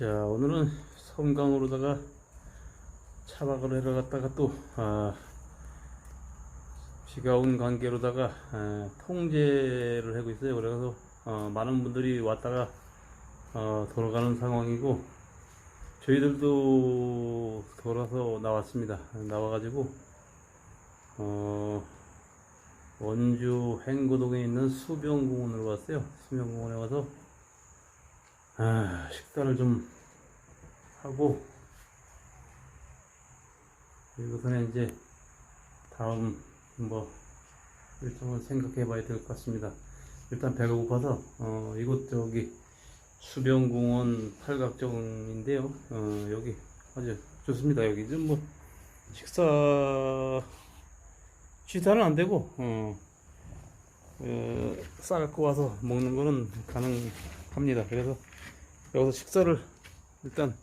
자 오늘은 섬강으로다가 차박을 하러 갔다가 또 아, 비가 온 관계로다가 아, 통제를 하고 있어요. 그래서 어, 많은 분들이 왔다가 어, 돌아가는 상황이고 저희들도 돌아서 나왔습니다. 나와가지고 어, 원주 행고동에 있는 수병공원으로 왔어요. 수병공원에 와서 아, 식사를 좀 하고 그리고서는 이제 다음 뭐 일정을 생각해 봐야 될 것 같습니다. 일단 배가 고파서 어, 이곳 저기 수변공원 팔각정인데요. 어, 여기 아주 좋습니다. 여기 좀뭐 식사 취사는 안 되고 어, 어, 싸갖고 와서 먹는 거는 가능합니다. 그래서 여기서 식사를 일단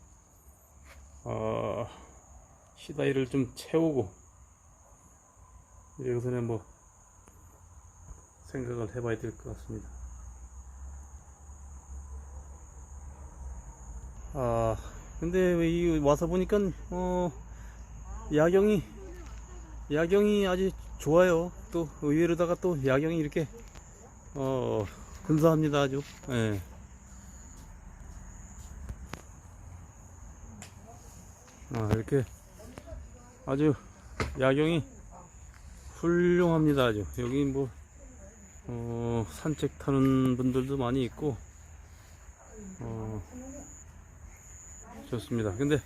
어, 시다이를 좀 채우고 여기서는 뭐 생각을 해봐야 될 것 같습니다. 아 근데 왜이 와서 보니까 어 야경이 야경이 아주 좋아요. 또 의외로다가 또 야경이 이렇게 어 근사합니다 아주. 예. 아, 이렇게 아주 야경이 훌륭합니다. 아주 여기 뭐 어, 산책 타는 분들도 많이 있고 어, 좋습니다. 근데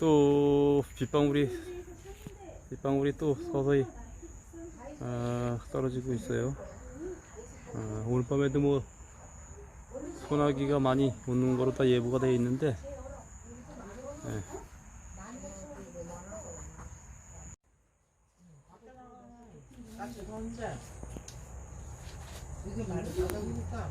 또 빗방울이 빗방울이 또 서서히 아, 떨어지고 있어요. 아, 오늘 밤에도 뭐 소나기가 많이 오는 거로 다 예보가 되어 있는데 예. 같이 혼자 이게 말을 받아보니까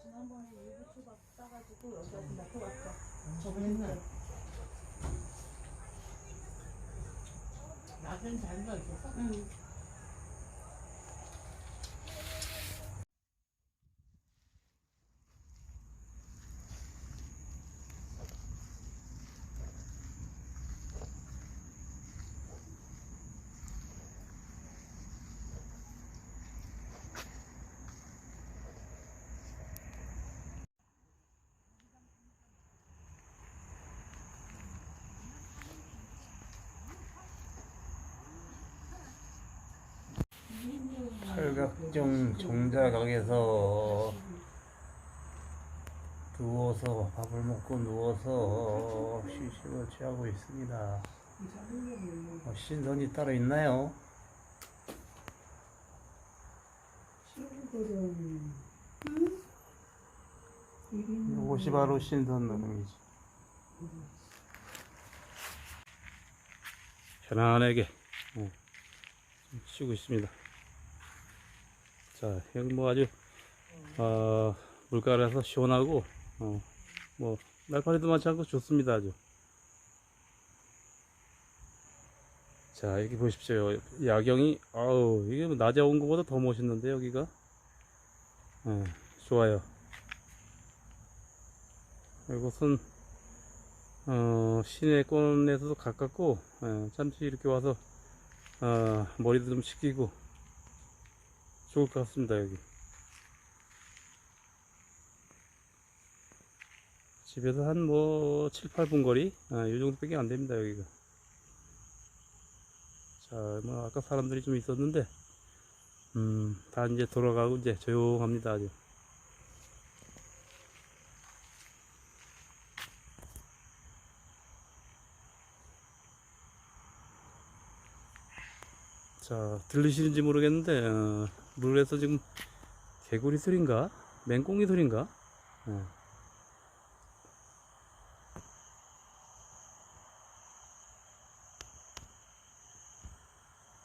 지난번에 일부 초밥 따가지고 여기 와서 낳고 갔어. 저거 했나? 나는 잘 넣었어. 응. 각정 정자각에서 누워서 밥을 먹고 누워서 휴식을 취하고 있습니다. 어, 신선이 따로 있나요? 이것이 바로 신선 노름이지. 편안하게 어, 좀 쉬고 있습니다. 자, 여기 뭐 아주 어, 물가라서 시원하고 어, 뭐 날파리도 많지 않고 좋습니다 아주. 자, 여기 보십시오. 야경이 아우 이게 뭐 낮에 온 것보다 더 멋있는데 여기가. 예, 좋아요. 이곳은 어, 시내권에서도 가깝고 예, 잠시 이렇게 와서 어, 머리도 좀 식히고 좋을 것 같습니다 여기. 집에서 한 뭐 7, 8분 거리? 아, 이 정도 밖에 안 됩니다 여기가. 자뭐 아까 사람들이 좀 있었는데 음 다 이제 돌아가고 이제 조용합니다 아주. 자 들리시는지 모르겠는데 어, 물에서 지금 개구리 소리인가 맹꽁이 소리인가 예.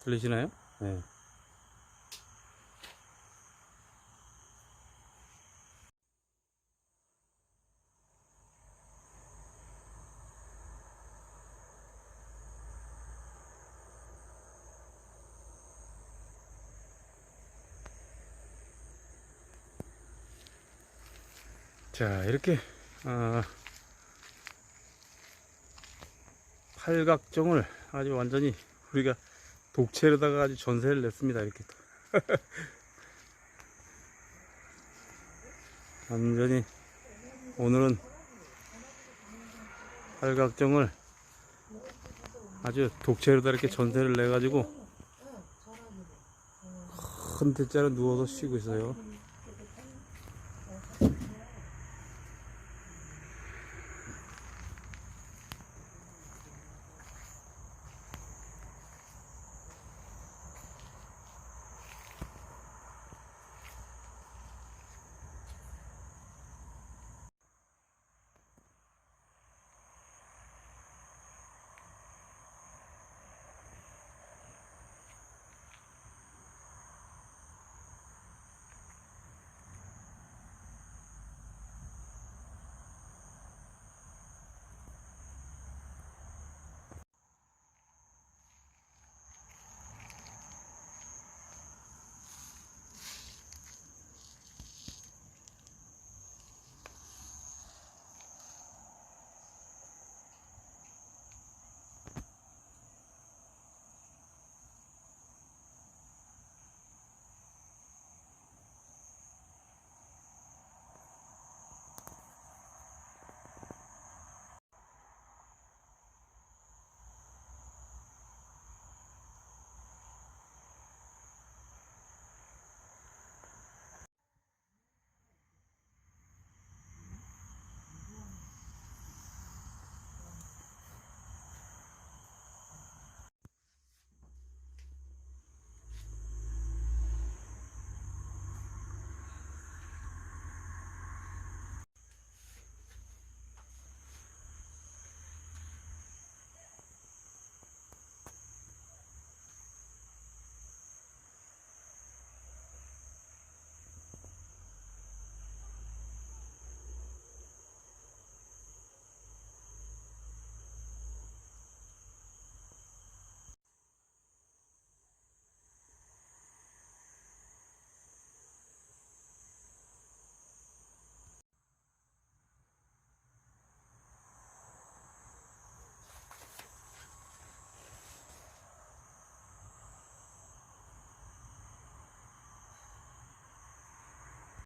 들리시나요? 네. 자, 이렇게, 아, 팔각정을 아주 완전히 우리가 독채로다가 아주 전세를 냈습니다. 이렇게. 완전히 오늘은 팔각정을 아주 독채로다 이렇게 전세를 내 가지고 큰 대자로 누워서 쉬고 있어요.